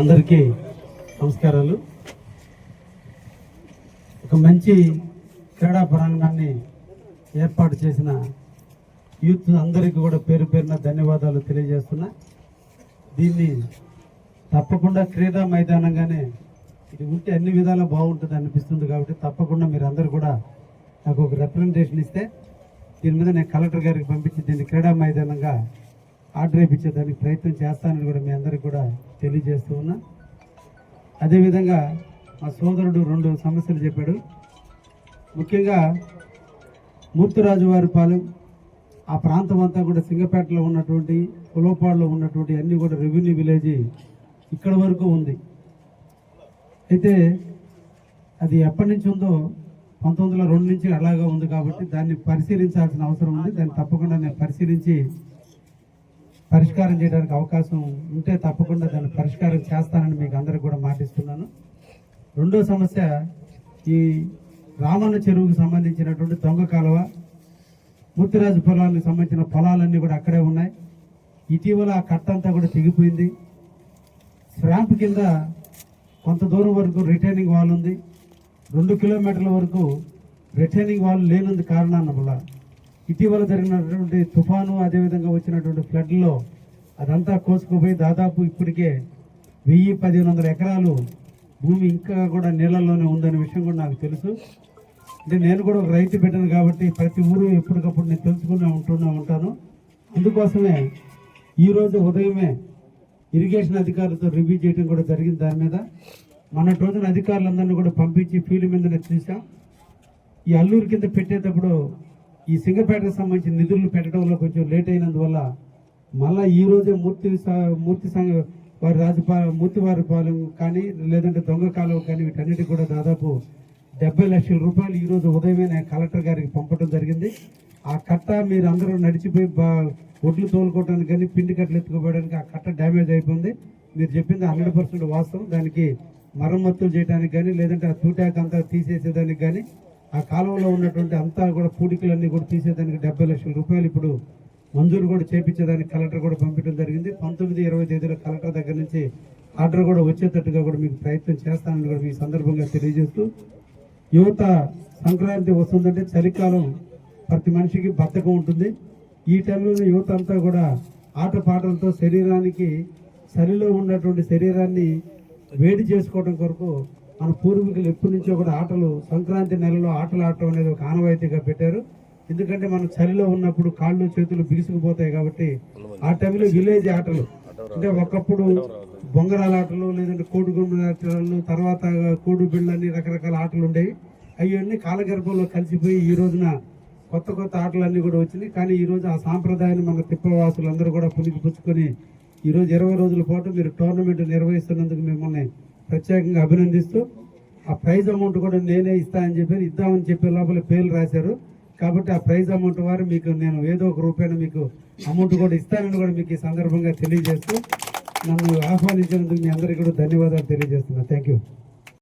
అందరికీ నమస్కారాలు. ఒక మంచి క్రీడా ప్రాంగణాన్ని ఏర్పాటు చేసిన యూత్ అందరికీ కూడా పేరు పేరున ధన్యవాదాలు తెలియజేస్తున్నా. దీన్ని తప్పకుండా క్రీడా మైదానంగానే ఇది ఉంటే అన్ని విధాలా బాగుంటుంది అనిపిస్తుంది కాబట్టి తప్పకుండా మీరు అందరు కూడా నాకు ఒక రిప్రజెంటేషన్ ఇస్తే దీని మీద నేను కలెక్టర్ గారికి పంపించి దీన్ని క్రీడా మైదానంగా ఆర్డర్ ఇప్పించేదానికి ప్రయత్నం చేస్తానని కూడా మీ అందరికి కూడా తెలియజేస్తూ ఉన్నా అదేవిధంగా మా సోదరుడు రెండు సమస్యలు చెప్పాడు. ముఖ్యంగా మూర్తిరాజు వారి పాలెం ఆ ప్రాంతం అంతా కూడా సింగపేటలో ఉన్నటువంటి కులోపాడులో ఉన్నటువంటి అన్ని కూడా రెవెన్యూ విలేజ్ ఇక్కడ వరకు ఉంది. అయితే అది ఎప్పటి నుంచి ఉందో పంతొమ్మిది వందల రెండు నుంచి అలాగా ఉంది కాబట్టి దాన్ని పరిశీలించాల్సిన అవసరం ఉంది. దాన్ని తప్పకుండా నేను పరిశీలించి పరిష్కారం చేయడానికి అవకాశం ఉంటే తప్పకుండా దాన్ని పరిష్కారం చేస్తానని మీకు అందరికి కూడా మాటిస్తున్నాను. రెండో సమస్య ఈ రామన్న చెరువుకు సంబంధించినటువంటి దొంగ కాలువ ముత్తిరాజు పొలాలకు సంబంధించిన పొలాలన్నీ కూడా అక్కడే ఉన్నాయి. ఇటీవల ఆ కట్టంతా కూడా తెగిపోయింది. స్వాంప్ కింద కొంత దూరం వరకు రిటైనింగ్ వాల్ ఉంది. రెండు కిలోమీటర్ల వరకు రిటైనింగ్ వాల్ లేనందు కారణాన్ని వల్ల ఇటీవల జరిగినటువంటి తుఫాను అదేవిధంగా వచ్చినటువంటి ఫ్లడ్లో అదంతా కోసుకుపోయి దాదాపు ఇప్పటికే వెయ్యి పదిహేను వందల ఎకరాలు భూమి ఇంకా కూడా నీళ్ళల్లోనే ఉందనే విషయం కూడా నాకు తెలుసు. అంటే నేను కూడా ఒక రైతు పెట్టాను కాబట్టి ప్రతి ఊరు ఎప్పటికప్పుడు నేను తెలుసుకునే ఉంటూనే ఉంటాను. అందుకోసమే ఈరోజు ఉదయమే ఇరిగేషన్ అధికారులతో రివ్యూ చేయడం కూడా జరిగింది దాని మీద. మొన్నటి రోజున అధికారులందరినీ కూడా పంపించి ఫీల్డ్ మీదనే చూసాం ఈ అల్లూరు కింద పెట్టేటప్పుడు ఈ సింగపేటకు సంబంధించిన నిధులు పెట్టడంలో కొంచెం లేట్ అయినందువల్ల మళ్ళా ఈరోజే మూర్తి మూర్తి సంఘ వారి రాజపా మూర్తి వారి పాలెం కానీ లేదంటే దొంగ కాలువ కానీ వీటన్నిటికి కూడా దాదాపు డెబ్బై లక్షల రూపాయలు ఈ రోజు ఉదయమే నేను కలెక్టర్ గారికి పంపడం జరిగింది. ఆ కట్ట మీరు అందరూ నడిచిపోయి బా ఒడ్లు తోలుకోవడానికి కానీ పిండి కట్టలు ఎత్తుకోవడానికి ఆ కట్ట డ్యామేజ్ అయిపోయింది. మీరు చెప్పింది హండ్రెడ్ పర్సెంట్ వాస్తవం. దానికి మరమ్మతులు చేయడానికి కానీ లేదంటే ఆ తూటాకంతా తీసేసేదానికి కానీ ఆ కాలువలో ఉన్నటువంటి అంతా కూడా పూడికలన్నీ కూడా తీసేదానికి డెబ్బై లక్షల రూపాయలు ఇప్పుడు మంజూరు కూడా చేపించేదానికి కలెక్టర్ కూడా పంపించడం జరిగింది. పంతొమ్మిది ఇరవై తేదీలో కలెక్టర్ దగ్గర నుంచి ఆర్డర్ కూడా వచ్చేటట్టుగా కూడా మీకు ప్రయత్నం చేస్తానని కూడా మీ సందర్భంగా తెలియజేస్తూ యువత సంక్రాంతి వస్తుందంటే చలికాలం ప్రతి మనిషికి బద్ధకం ఉంటుంది. ఈ టైంలో యువత అంతా కూడా ఆటపాటలతో శరీరానికి చలిలో ఉన్నటువంటి శరీరాన్ని వేడి చేసుకోవడం కొరకు మన పూర్వీకులు ఎప్పటి నుంచో కూడా ఆటలు సంక్రాంతి నెలలో ఆటలు ఆడటం అనేది ఒక ఆనవాయితీగా పెట్టారు. ఎందుకంటే మనం చలిలో ఉన్నప్పుడు కాళ్ళు చేతులు బిగుసుకుపోతాయి కాబట్టి ఆ టైంలో విలేజ్ ఆటలు. అంటే ఒకప్పుడు బొంగరాల ఆటలు లేదంటే కోడి గుమ్మడి ఆటలు తర్వాత కోడి బిళ్ళని రకరకాల ఆటలు ఉండేవి. అవన్నీ కాలగర్భంలో కలిసిపోయి ఈ రోజున కొత్త కొత్త ఆటలన్నీ కూడా వచ్చినాయి. కానీ ఈరోజు ఆ సాంప్రదాయాన్ని మన తిప్పవాసులు అందరూ కూడా పులికి పుచ్చుకొని ఇరవై రోజుల పాటు మీరు టోర్నమెంట్ నిర్వహిస్తున్నందుకు మిమ్మల్ని ప్రత్యేకంగా అభినందిస్తూ ఆ ప్రైజ్ అమౌంట్ కూడా నేనే ఇస్తానని చెప్పి ఇద్దామని చెప్పే లోపల పేర్లు రాశారు. కాబట్టి ఆ ప్రైజ్ అమౌంట్ వారు మీకు నేను ఏదో ఒక రూపాయన మీకు అమౌంట్ కూడా ఇస్తానని కూడా మీకు ఈ సందర్భంగా తెలియజేస్తూ నన్ను ఆహ్వానించినందుకు మీ అందరికీ కూడా ధన్యవాదాలు తెలియజేస్తున్నా. Thank you